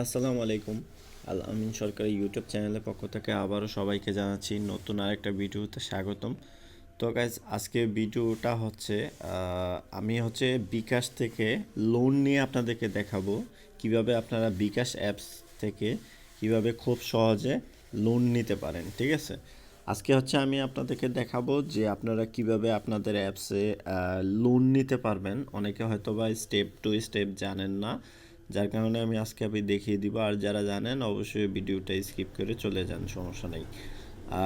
আসসালামু আলাইকুম। আল আমিন সরকারি ইউটিউব চ্যানেলের পক্ষ থেকে আবারও সবাইকে জানাচ্ছি নতুন আরেকটা ভিডিওতে স্বাগতম। তো গাইজ আজকে ভিডিওটা হচ্ছে আমি হচ্ছে বিকাশ থেকে লোন নিয়ে আপনাদেরকে দেখাবো। কীভাবে আপনারা বিকাশ অ্যাপস থেকে কীভাবে খুব সহজে লোন নিতে পারেন, ঠিক আছে? আজকে হচ্ছে আমি আপনাদেরকে দেখাবো যে আপনারা কীভাবে আপনাদের অ্যাপসে লোন নিতে পারবেন। অনেকে হয়তো বা স্টেপ টু স্টেপ জানেন না। যার কারণে আমি আজকে আমি দেখিয়ে দিব, আর যারা জানেন অবশ্যই ভিডিওটা স্কিপ করে চলে যান, সমস্যা নেই।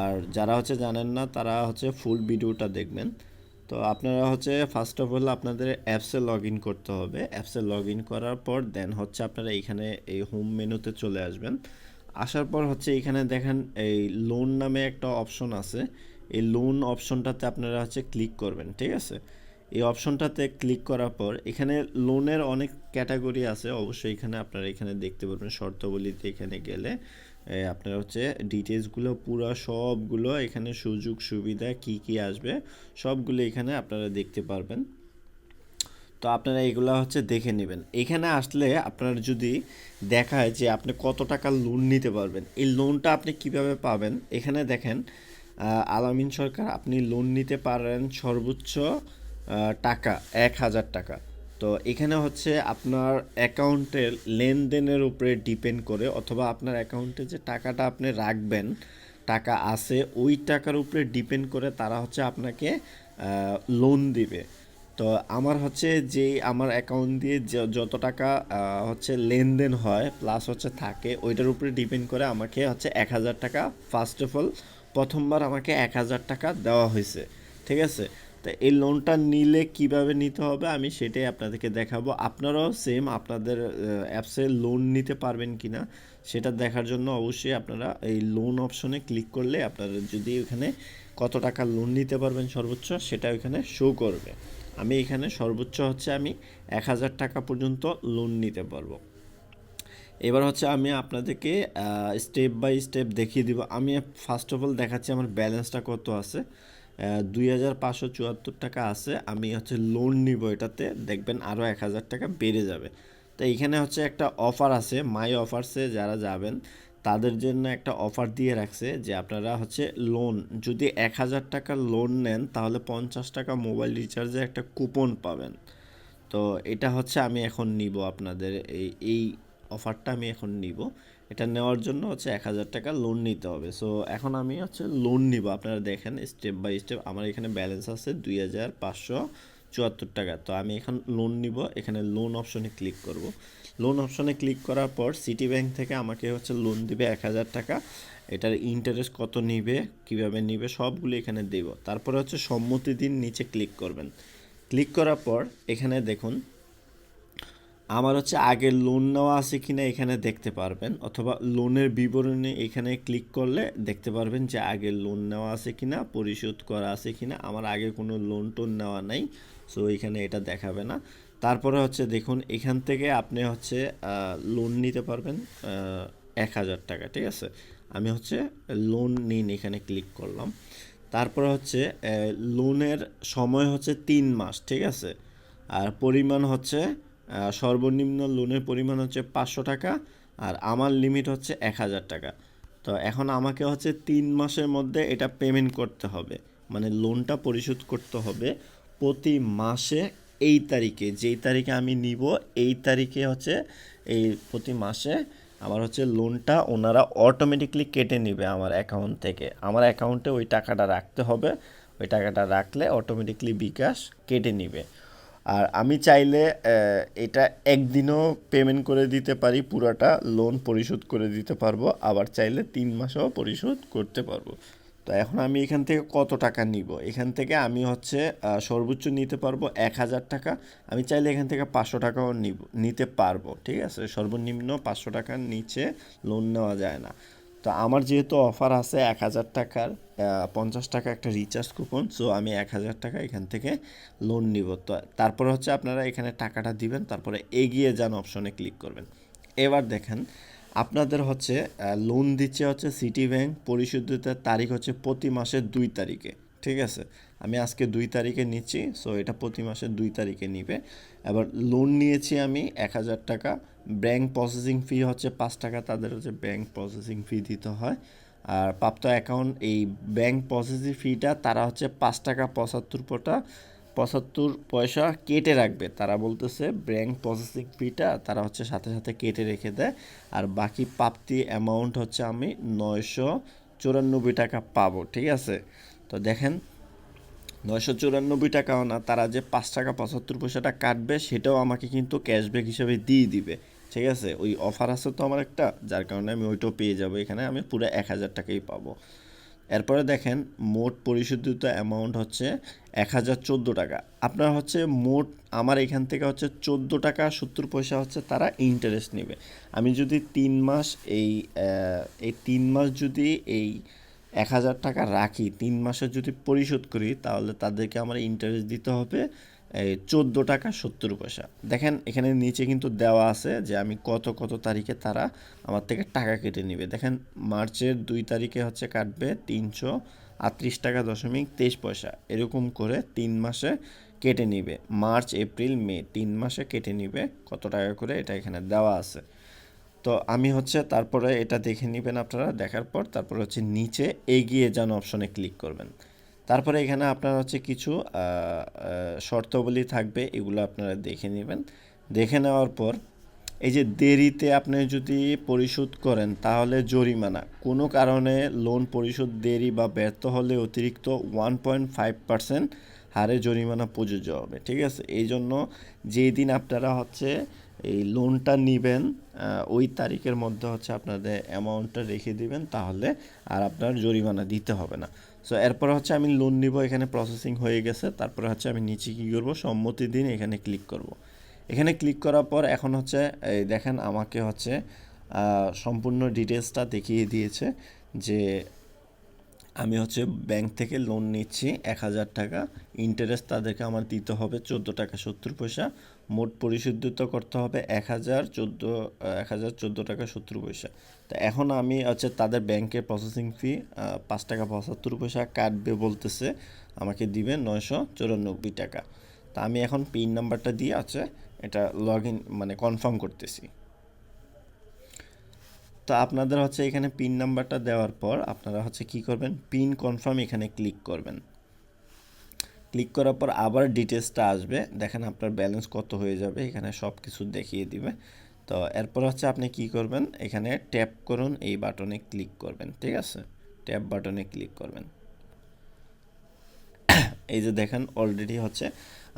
আর যারা হচ্ছে জানেন না, তারা হচ্ছে ফুল ভিডিওটা দেখবেন। তো আপনারা হচ্ছে ফার্স্ট অফ অল আপনাদের অ্যাপসে লগ ইন করতে হবে। অ্যাপসে লগ ইন করার পর দেন হচ্ছে আপনারা এখানে এই হোম মেনুতে চলে আসবেন। আসার পর হচ্ছে এখানে দেখেন এই লোন নামে একটা অপশন আছে। এই লোন অপশনটাতে আপনারা হচ্ছে ক্লিক করবেন, ঠিক আছে? এই অপশনটাতে ক্লিক করার পর এখানে লোনের অনেক ক্যাটাগরি আছে, অবশ্যই এখানে আপনারা এখানে দেখতে পারবেন শর্তাবলীতে এখানে গেলে। আপনারা হচ্ছে ডিটেলসগুলো পুরো সবগুলো এখানে সুযোগ সুবিধা কি কি আসবে সবগুলো এখানে আপনারা দেখতে পারবেন। তো আপনারা এগুলো হচ্ছে দেখে নেবেন। এখানে আসলে আপনার যদি দেখায় যে আপনি কত টাকা লোন নিতে পারবেন, এই লোনটা আপনি কীভাবে পাবেন? এখানে দেখেন আলামিন সরকার, আপনি লোন নিতে পারেন সর্বোচ্চ টাকা, এক হাজার টাকা। তো এখানে হচ্ছে আপনার অ্যাকাউন্টের লেনদেনের উপরে ডিপেন্ড করে অথবা আপনার অ্যাকাউন্টে যে টাকাটা আপনি রাখবেন, টাকা আছে, ওই টাকার উপরে ডিপেন্ড করে তারা হচ্ছে আপনাকে লোন দিবে। তো আমার হচ্ছে যে আমার অ্যাকাউন্ট দিয়ে যত টাকা হচ্ছে লেনদেন হয় প্লাস হচ্ছে থাকে, ওইটার উপরে ডিপেন্ড করে আমাকে হচ্ছে এক হাজার টাকা ফার্স্ট অফ অল প্রথমবার আমাকে এক হাজার টাকা দেওয়া হয়েছে। ঠিক আছে? তো এই লোনটা নিলে কীভাবে নিতে হবে আমি সেটাই আপনাদেরকে দেখাবো। আপনারাও সেম আপনাদের অ্যাপসে লোন নিতে পারবেন কি না সেটা দেখার জন্য অবশ্যই আপনারা এই লোন অপশনে ক্লিক করলে আপনারা যদি এখানে কত টাকা লোন নিতে পারবেন সর্বোচ্চ সেটা এখানে শো করবে। আমি এখানে সর্বোচ্চ হচ্ছে আমি এক হাজার টাকা পর্যন্ত লোন নিতে পারব। এবার হচ্ছে আমি আপনাদেরকে স্টেপ বাই স্টেপ দেখিয়ে দিব। আমি ফার্স্ট অফ অল দেখাচ্ছি আমার ব্যালেন্সটা কত আছে। দুই হাজার পাঁচশো চুয়াত্তর টাকা আছে। আমি হচ্ছে লোন নিব এটাতে, দেখবেন আরও এক হাজার টাকা বেড়ে যাবে। তো এইখানে হচ্ছে একটা অফার আছে মাই অফারসে যারা যাবেন, তাদের জন্য একটা অফার দিয়ে রাখছে যে আপনারা হচ্ছে লোন যদি এক হাজার টাকা লোন নেন, তাহলে পঞ্চাশ টাকা মোবাইল রিচার্জে একটা কুপন পাবেন। তো এটা হচ্ছে আমি এখন নিব আপনাদের, এই এই অফারটা আমি এখন নিব। এটা নেওয়ার জন্য হচ্ছে এক হাজার টাকা লোন নিতে হবে। সো এখন আমি হচ্ছে লোন নিব। আপনারা দেখেন স্টেপ বাই স্টেপ আমার এখানে ব্যালেন্স আছে দুই হাজার পাঁচশো চুয়াত্তর টাকা। তো আমি এখন লোন নিব। এখানে লোন অপশনে ক্লিক করব। লোন অপশনে ক্লিক করার পর সিটি ব্যাংক থেকে আমাকে হচ্ছে লোন দিবে এক হাজার টাকা। এটার ইন্টারেস্ট কত নিবে, কীভাবে নিবে, সবগুলো এখানে দেব। তারপরে হচ্ছে সম্মতি দিন নিচে ক্লিক করবেন। ক্লিক করার পর এখানে দেখুন আমার হচ্ছে আগের লোন নেওয়া আছে কিনা এখানে দেখতে পারবেন, অথবা লোনের বিবরণী এখানে ক্লিক করলে দেখতে পারবেন যে আগের লোন নেওয়া আছে কিনা, পরিশোধ করা আছে কিনা। আমার আগে কোনো লোন টোন নেওয়া নাই সো এখানে এটা দেখাবে না। তারপরে হচ্ছে দেখুন, এখান থেকে আপনি হচ্ছে লোন নিতে পারবেন এক হাজার টাকা, ঠিক আছে? আমি হচ্ছে লোন নিন, এখানে ক্লিক করলাম। তারপরে হচ্ছে লোনের সময় হচ্ছে তিন মাস, ঠিক আছে? আর পরিমাণ হচ্ছে সর্বনিম্ন লোনের পরিমাণ হচ্ছে পাঁচশো টাকা আর আমার লিমিট হচ্ছে এক হাজার টাকা। তো এখন আমাকে হচ্ছে তিন মাসের মধ্যে এটা পেমেন্ট করতে হবে। মানে লোনটা পরিশোধ করতে হবে প্রতি মাসে এই তারিখে। যেই তারিখে আমি নিব, এই তারিখে হচ্ছে এই প্রতি মাসে আমার হচ্ছে লোনটা ওনারা অটোমেটিকলি কেটে নেবে আমার অ্যাকাউন্ট থেকে। আমার অ্যাকাউন্টে ওই টাকাটা রাখতে হবে। ওই টাকাটা রাখলে অটোমেটিকলি বিকাশ কেটে নেবে। আর আমি চাইলে এটা একদিনও পেমেন্ট করে দিতে পারি, পুরোটা লোন পরিশোধ করে দিতে পারব, আবার চাইলে তিন মাসও পরিশোধ করতে পারব। তো এখন আমি এখান থেকে কত টাকা নিব? এখান থেকে আমি হচ্ছে সর্বোচ্চ নিতে পারব এক হাজার টাকা। আমি চাইলে এখান থেকে পাঁচশো টাকাও নিব, নিতে পারব, ঠিক আছে? সর্বনিম্ন পাঁচশো টাকার নিচে লোন নেওয়া যায় না। তো আমার যেহেতু অফার আছে এক হাজার টাকার পঞ্চাশ টাকা একটা রিচার্জ কুপন সো আমি এক হাজার টাকা এখান থেকে লোন নিব। তো তারপরে হচ্ছে আপনারা এখানে টাকাটা দিবেন, তারপরে এগিয়ে যান অপশনে ক্লিক করবেন। এবার দেখেন, আপনাদের হচ্ছে লোন দিচ্ছে হচ্ছে সিটি ব্যাংক পরিশোধিতার তারিখ হচ্ছে প্রতি মাসের দুই তারিখে, ঠিক আছে? আমি আজকে দুই তারিখে নিচ্ছি সো এটা প্রতি মাসে দুই তারিখে নিবে। এবার লোন নিয়েছি আমি এক হাজার টাকা। ব্যাংক প্রসেসিং ফি হচ্ছে পাঁচ টাকা, তাদের হচ্ছে ব্যাংক প্রসেসিং ফি দিতে হয়। আর প্রাপ্ত অ্যাকাউন্ট এই ব্যাংক প্রসেসিং ফিটা তারা হচ্ছে পাঁচ টাকা পঁচাত্তর পটা পঁচাত্তর পয়সা কেটে রাখবে। তারা বলতেছে ব্যাংক প্রসেসিং ফিটা তারা হচ্ছে সাথে সাথে কেটে রেখে দেয়। আর বাকি প্রাপ্তি অ্যামাউন্ট হচ্ছে আমি নয়শো চুরানব্বই টাকা পাবো, ঠিক আছে? তো দেখেন নয়শো চুরানব্বই টাকাও না, তারা যে পাঁচ টাকা পঁচাত্তর পয়সাটা কাটবে সেটাও আমাকে কিন্তু ক্যাশব্যাক হিসেবে দিয়ে দিবে। ঠিক আছে? ওই অফার আছে তো আমার একটা, যার কারণে আমি ওইটাও পেয়ে যাব এখানে, আমি পুরো এক হাজার টাকাই পাবো। এরপরে দেখেন, মোট পরিশোধিত অ্যামাউন্ট হচ্ছে এক হাজার চোদ্দ টাকা। আপনার হচ্ছে মোট, আমার এখান থেকে হচ্ছে চোদ্দ টাকা সত্তর পয়সা হচ্ছে তারা ইন্টারেস্ট নেবে। আমি যদি তিন মাস এই এই তিন মাস যদি এই এক হাজার টাকা রাখি, তিন মাসে যদি পরিশোধ করি, তাহলে তাদেরকে আমার ইন্টারেস্ট দিতে হবে চোদ্দ টাকা সত্তর পয়সা। দেখেন, এখানে নিচে কিন্তু দেওয়া আছে যে আমি কত কত তারিখে তারা আমার থেকে টাকা কেটে নেবে। দেখেন, মার্চের দুই তারিখে হচ্ছে কাটবে তিনশো আটত্রিশ টাকা দশমিক তেইশ পয়সা। এরকম করে তিন মাসে কেটে নিবে। মার্চ, এপ্রিল, মে, তিন মাসে কেটে নিবে। কত টাকা করে? এটা এখানে দেওয়া আছে। তো আমি হচ্ছে তারপরে এটা দেখে নেবেন আপনারা, দেখার পর তারপরে হচ্ছে নিচে এগিয়ে যান অপশনে ক্লিক করবেন। তারপরে এখানে আপনার হচ্ছে কিছু শর্তাবলী থাকবে, এগুলো আপনারা দেখে নেবেন। দেখে নেওয়ার পর এই যে দেরিতে আপনি যদি পরিশোধ করেন, তাহলে জরিমানা। কোনো কারণে লোন পরিশোধ দেরি বা ব্যর্থ হলে অতিরিক্ত ওয়ান পয়েন্ট ফাইভ পার্সেন্ট হারে জরিমানা প্রযোজ্য হবে, ঠিক আছে? এই জন্য যেই দিন আপনারা হচ্ছে এই লোনটা নেবেন ওই তারিখের মধ্যে হচ্ছে আপনাদের অ্যামাউন্টটা রেখে দিবেন, তাহলে আর আপনার জরিমানা দিতে হবে না সো এরপর হচ্ছে আমি লোন নিব, এখানে প্রসেসিং হয়ে গেছে, তারপরে হচ্ছে আমি নিচে কী করব সম্মতি দিন এখানে ক্লিক করব। এখানে ক্লিক করার পর এখন হচ্ছে, এই দেখেন আমাকে হচ্ছে সম্পূর্ণ ডিটেলসটা দেখিয়ে দিয়েছে যে আমি হচ্ছে ব্যাংক থেকে লোন নিচ্ছি এক হাজার টাকা ইন্টারেস্ট তাদেরকে আমার দিতে হবে চোদ্দ টাকা সত্তর পয়সা মোট পরিশোধিত করতে হবে এক হাজার চোদ্দ এক হাজার চোদ্দ টাকা সত্তর পয়সা। তো এখন আমি হচ্ছে তাদের ব্যাংকের প্রসেসিং ফি পাঁচ টাকা পঁচাত্তর পয়সা কাটবে বলতেছে, আমাকে দিবে নয়শো চুরানব্বই টাকা। তা আমি এখন পিন নাম্বারটা দিয়ে আছে এটা লগ ইন মানে কনফার্ম করতেছি। তো আপনাদের হচ্ছে এখানে পিন নাম্বারটা দেওয়ার পর আপনারা হচ্ছে কি করবেন? পিন কনফার্ম এখানে ক্লিক করবেন। ক্লিক করার পর আবার ডিটেলসটা আসবে। দেখেন আপনার ব্যালেন্স কত হয়ে যাবে, এখানে সব কিছু দেখিয়ে দিবে। তো এরপর হচ্ছে আপনি কি করবেন? এখানে ট্যাপ করুন, এই বাটনে ক্লিক করবেন, ঠিক আছে? ট্যাপ বাটনে ক্লিক করবেন। এই যে দেখেন অলরেডি হচ্ছে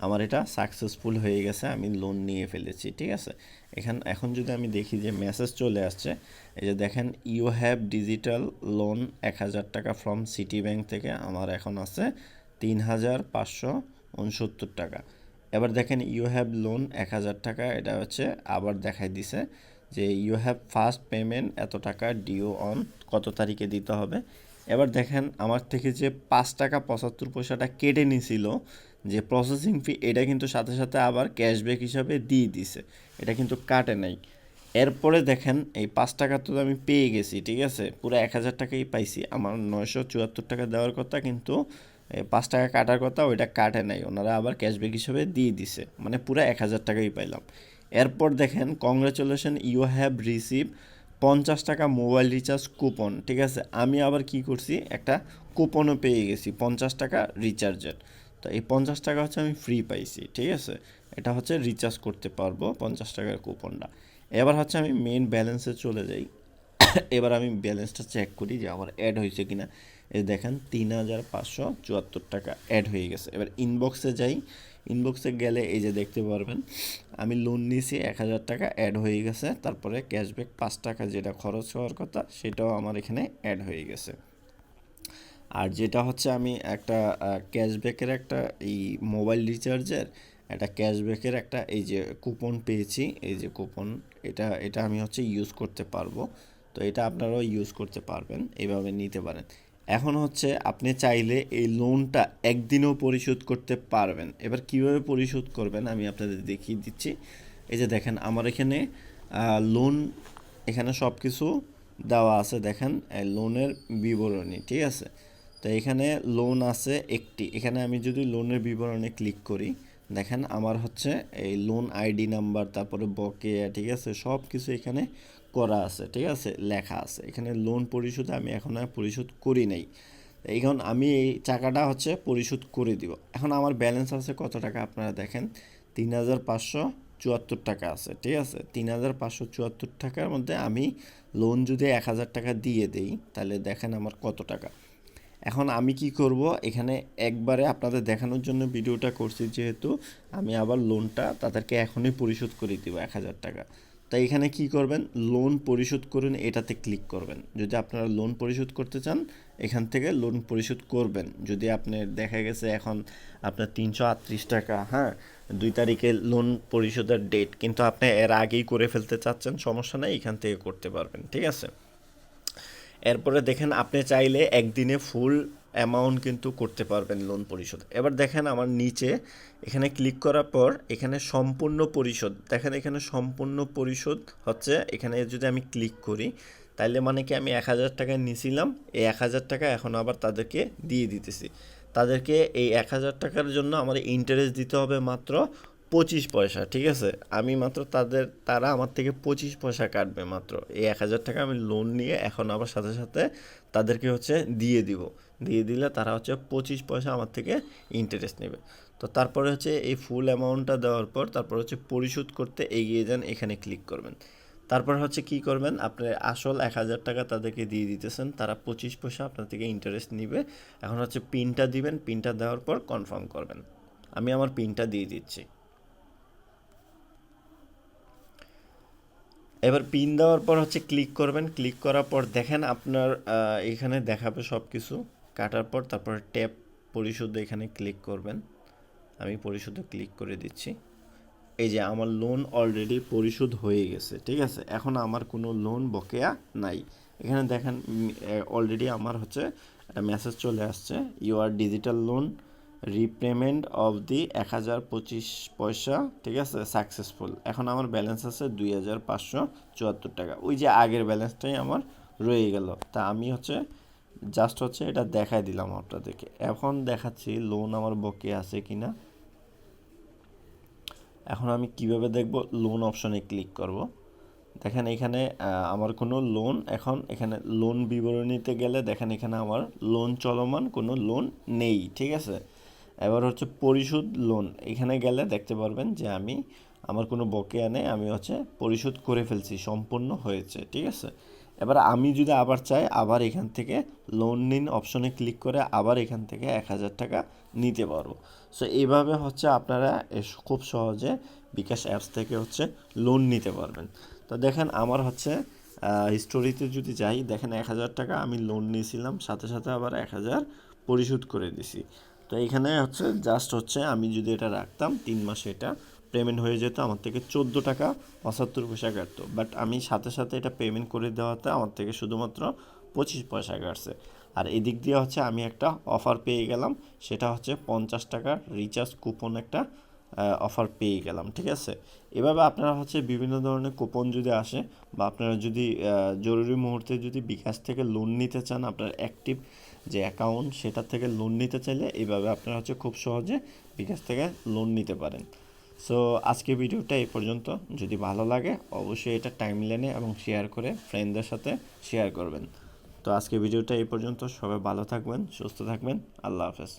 আমার এটা সাকসেসফুল হয়ে গেছে, আমি লোন নিয়ে ফেলেছি, ঠিক আছে? এখান, এখন যদি আমি দেখি যে মেসেজ চলে আসছে, এই যে দেখেন ইউ হ্যাভ ডিজিটাল লোন এক হাজার টাকা ফ্রম সিটি ব্যাংক থেকে, আমার এখন আছে তিন হাজার পাঁচশো উনসত্তর টাকা। এবার দেখেন ইউ হ্যাভ লোন এক হাজার টাকা, এটা হচ্ছে আবার দেখাই দিছে যে ইউ হ্যাভ ফার্স্ট পেমেন্ট এত টাকা ডিও অন কত তারিখে দিতে হবে। এবার দেখেন, আমার থেকে যে পাঁচ টাকা পঁচাত্তর পয়সাটা কেটে নিছিল, যে প্রসেসিং ফি এটা কিন্তু সাথে সাথে আবার ক্যাশব্যাক হিসাবে দিয়ে দিছে। এটা কিন্তু কাটে নাই। এরপরে দেখেন, এই পাঁচ টাকা তো আমি পেয়ে গেছি, ঠিক আছে? পুরো এক হাজার টাকাই পাইছি। আমার নয়শো চুয়াত্তর টাকা দেওয়ার কথা কিন্তু পাঁচ টাকা কাটার কথা ওইটা কাটে নাই। ওনারা আবার ক্যাশব্যাক হিসেবে দিয়ে দিছে। মানে পুরো এক হাজার টাকাই পাইলাম। এরপর দেখেন কংগ্রাচুলেশন ইউ হ্যাভ রিসিভ পঞ্চাশ টাকা মোবাইল রিচার্জ কুপন ঠিক আছে? আমি আবার কি করছি? একটা কুপনও পেয়ে গেছি, পঞ্চাশ টাকা রিচার্জের তো এই পঞ্চাশ টাকা হচ্ছে আমি ফ্রি পাইছি, ঠিক আছে? এটা হচ্ছে রিচার্জ করতে পারব পঞ্চাশ টাকার কুপনটা এবার হচ্ছে আমি মেন ব্যালেন্সে চলে যাই। এবার আমি ব্যালেন্সটা চেক করি যে আমার অ্যাড হয়েছে কিনা। এই দেখেন, তিন হাজার পাঁচশো চুয়াত্তর টাকা অ্যাড হয়ে গেছে। এবার ইনবক্সে যাই। ইনবক্সে গেলে এই যে দেখতে পারবেন, আমি লোন নিয়েছি এক হাজার টাকা অ্যাড হয়ে গেছে। তারপরে ক্যাশব্যাক পাঁচ টাকা যেটা খরচ হওয়ার কথা, সেটাও আমার এখানে অ্যাড হয়ে গেছে। আর যেটা হচ্ছে, আমি একটা ক্যাশব্যাকের একটা এই মোবাইল রিচার্জের একটা ক্যাশব্যাকের একটা এই যে কুপন পেয়েছি। এই যে কুপন এটা এটা আমি হচ্ছে ইউজ করতে পারব। তো এটা আপনারাও ইউজ করতে পারবেন এইভাবে নিতে পারেন। এখন হচ্ছে আপনি চাইলে এই লোনটা একদিনেও পরিশোধ করতে পারবেন। এবার কীভাবে পরিশোধ করবেন আমি আপনাদের দেখিয়ে দিচ্ছি। এই যে দেখেন, আমার এখানে লোন এখানে সব কিছু দেওয়া আছে। দেখেন লোনের বিবরণী, ঠিক আছে? তো এখানে লোন আছে একটি। এখানে আমি যদি লোনের বিবরণে ক্লিক করি দেখেন, আমার হচ্ছে এই লোন আইডি নাম্বার তারপরে বকেয়া, ঠিক আছে? সব কিছু এখানে করা আছে, ঠিক আছে? লেখা আছে। এখানে লোন পরিশোধ আমি এখন আর পরিশোধ করি নাই। এখন আমি এই টাকাটা হচ্ছে পরিশোধ করে দিব। এখন আমার ব্যালেন্স আছে কত টাকা আপনারা দেখেন? তিন হাজার পাঁচশো চুয়াত্তর টাকা আছে, ঠিক আছে? তিন হাজার পাঁচশো চুয়াত্তর টাকার মধ্যে আমি লোন যদি এক হাজার টাকা দিয়ে দেই, তাহলে দেখেন আমার কত টাকা। এখন আমি কি করব? এখানে একবারে আপনাদের দেখানোর জন্য ভিডিওটা করছি, যেহেতু আমি আবার লোনটা তাদেরকে এখনই পরিশোধ করে দিব, এক হাজার টাকা। তাই এখানে কি করবেন? লোন পরিশোধ করুন, এটাতে ক্লিক করবেন। যদি আপনারা লোন পরিশোধ করতে চান, এখান থেকে লোন পরিশোধ করবেন। যদি আপনি, দেখা গেছে এখন আপনার তিনশো আটত্রিশ টাকা হ্যাঁ দুই তারিখে লোন পরিশোধের ডেট কিন্তু আপনি এর আগেই করে ফেলতে চাচ্ছেন, সমস্যা নেই, এখান থেকে করতে পারবেন, ঠিক আছে? এরপরে দেখেন আপনি চাইলে একদিনে ফুল অ্যামাউন্ট কিন্তু করতে পারবেন লোন পরিশোধ। এবার দেখেন আমার নিচে এখানে ক্লিক করার পর এখানে সম্পূর্ণ পরিশোধ। দেখেন এখানে সম্পূর্ণ পরিশোধ হচ্ছে, এখানে যদি আমি ক্লিক করি, তাইলে মানে কি আমি এক হাজার টাকা নিয়েছিলাম এই এক হাজার টাকা এখন আবার তাদেরকে দিয়ে দিতেছি। তাদেরকে এই এক হাজার টাকার জন্য আমার ইন্টারেস্ট দিতে হবে মাত্র পঁচিশ পয়সা, ঠিক আছে? আমি মাত্র তাদের, তারা আমার থেকে পঁচিশ পয়সা কাটবে মাত্র। এই এক হাজার টাকা আমি লোন নিয়ে এখন আবার সাথে সাথে তাদেরকে হচ্ছে দিয়ে দিব। দিয়ে দিলে তারা হচ্ছে পঁচিশ পয়সা আমার থেকে ইন্টারেস্ট নেবে। তো তারপরে হচ্ছে এই ফুল অ্যামাউন্টটা দেওয়ার পর তারপর হচ্ছে পরিশোধ করতে এগিয়ে যান, এখানে ক্লিক করবেন। তারপর হচ্ছে কি করবেন? আপনি আসল এক হাজার টাকা তাদেরকে দিয়ে দিতেছেন, তারা পঁচিশ পয়সা আপনার থেকে ইন্টারেস্ট নিবে। এখন হচ্ছে পিনটা দিবেন পিনটা দেওয়ার পর কনফার্ম করবেন। আমি আমার পিনটা দিয়ে দিচ্ছি। এবার পিন দেওয়ার পর হচ্ছে ক্লিক করবেন। ক্লিক করার পর দেখেন আপনার এখানে দেখাবে সব কিছু কাটার পর তারপরে ট্যাপ পরিশোধ এখানে ক্লিক করবেন। আমি পরিশোধে ক্লিক করে দিচ্ছি। এই যে আমার লোন অলরেডি পরিশোধ হয়ে গেছে, ঠিক আছে? এখন আমার কোনো লোন বকেয়া নাই। এখানে দেখেন অলরেডি আমার হচ্ছে একটা মেসেজ চলে আসছে you are digital loan repayment of the এক হাজার পঁচিশ পয়সা, ঠিক আছে? সাকসেসফুল এখন আমার ব্যালেন্স আছে দুই হাজার পাঁচশো চুয়াত্তর টাকা। ওই যে আগের ব্যালেন্সটাই আমার রয়ে গেল। তা আমি হচ্ছে জাস্ট হচ্ছে এটা দেখাই দিলাম আপনাদেরকে। এখন দেখাচ্ছি লোন আমার বকে আছে কি না এখন আমি কীভাবে দেখব? লোন অপশনে ক্লিক করব। দেখেন এখানে আমার কোনো লোন এখন এখানে লোন বিবরণীতে গেলে দেখেন এখানে আমার লোন চলমান কোনো লোন নেই, ঠিক আছে? এবার হচ্ছে পরিশোধ লোন এখানে গেলে দেখতে পারবেন যে আমি, আমার কোনো বকেয়া নেই, আমি হচ্ছে পরিশোধ করে ফেলছি, সম্পূর্ণ হয়েছে, ঠিক আছে? এবার আমি যদি আবার চাই, আবার এখান থেকে লোন নিন অপশনে ক্লিক করে আবার এখান থেকে এক হাজার টাকা নিতে পারব। সো এইভাবে হচ্ছে আপনারা খুব সহজে বিকাশ অ্যাপস থেকে হচ্ছে লোন নিতে পারবেন। তো দেখেন আমার হচ্ছে হিস্টোরিতে যদি যাই, দেখেন এক হাজার টাকা আমি লোন নিয়েছিলাম, সাথে সাথে আবার এক হাজার পরিশোধ করে দিছি। তো এখানে হচ্ছে জাস্ট হচ্ছে আমি যদি এটা রাখতাম, তিন মাসে এটা পেমেন্ট হয়ে যেত, আমার থেকে চোদ্দ টাকা পঁচাত্তর পয়সা কাটতো। বাট আমি সাথে সাথে এটা পেমেন্ট করে দেওয়াতে আমার থেকে শুধুমাত্র পঁচিশ পয়সা কাটছে। আর এদিক দিয়ে হচ্ছে আমি একটা অফার পেয়ে গেলাম, সেটা হচ্ছে পঞ্চাশ টাকার রিচার্জ কুপন একটা অফার পেয়ে গেলাম, ঠিক আছে? এভাবে আপনারা হচ্ছে বিভিন্ন ধরনের কুপন যদি আসে বা আপনারা যদি জরুরি মুহূর্তে যদি বিকাশ থেকে লোন নিতে চান আপনার অ্যাক্টিভ যে অ্যাকাউন্ট সেটা থেকে লোন নিতে চাইলে এইভাবে আপনারা হচ্ছে খুব সহজে বিকাশ থেকে লোন নিতে পারেন। সো আজকে ভিডিওটা এই পর্যন্ত। যদি ভালো লাগে অবশ্যই এটা টাইম লাইনে এবং শেয়ার করে ফ্রেন্ডদের সাথে শেয়ার করবেন। তো আজকে ভিডিওটা এই পর্যন্ত। সবাই ভালো থাকবেন, সুস্থ থাকবেন। আল্লাহ হাফেজ।